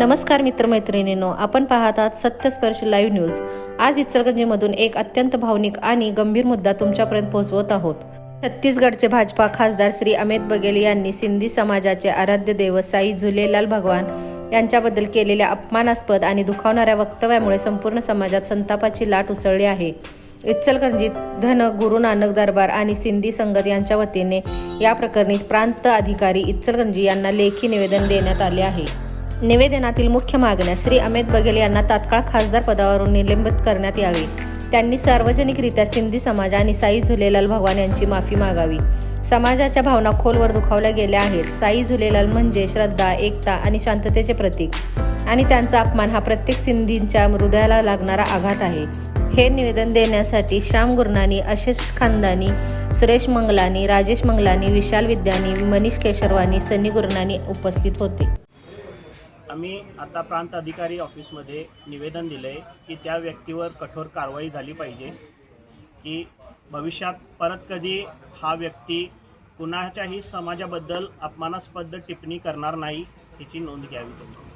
नमस्कार मित्रमैत्रिणींनो आपण पाहत आहात सत्यस्पर्श लाईव्ह न्यूज आज इचलगंजीमधून एक अत्यंत भावनिक आणि गंभीर मुद्दा तुमच्यापर्यंत पोहोचवत आहोत. छत्तीसगडचे भाजपा खासदार श्री अमित बघेल यांनी सिंधी समाजाचे आराध्य देव साई झुलेलाल भगवान यांच्याबद्दल केलेल्या अपमानास्पद आणि दुखावणाऱ्या वक्तव्यामुळे संपूर्ण समाजात संतापाची लाट उसळली आहे. इचलगंजीत धन गुरु नानक दरबार आणि सिंधी संगत यांच्या वतीने या प्रकरणी प्रांत अधिकारी इचलगंजी यांना लेखी निवेदन देण्यात आले आहे. निवेदनातील मुख्य मागण्या श्री अमित बघेल यांना तात्काळ खासदार पदावरून निलंबित करण्यात यावे. त्यांनी सार्वजनिकरित्या सिंधी समाज आणि साई झुलेलाल भगवान यांची माफी मागावी. समाजाच्या भावना खोलवर दुखावल्या गेल्या आहेत. साई झुलेलाल म्हणजे श्रद्धा एकता आणि शांततेचे प्रतीक. आणि त्यांचा अपमान हा प्रत्येक सिंधींच्या हृदयाला लागणारा आघात आहे. हे निवेदन देण्यासाठी श्याम गुरनानी आशिष खानदानी सुरेश मंगलानी राजेश मंगलानी विशाल विद्यानी मनीष केशरवानी सनी गुरनानी उपस्थित होते. आम्ही आता प्रांत अधिकारी ऑफिसमध्ये निवेदन दिलं आहे की त्या व्यक्तीवर कठोर कारवाई झाली पाहिजे की भविष्यात परत कधी हा व्यक्ती कुणाच्याही समाजाबद्दल अपमानास्पद टिप्पणी करणार नाही याची नोंद घ्यावी. तुम्ही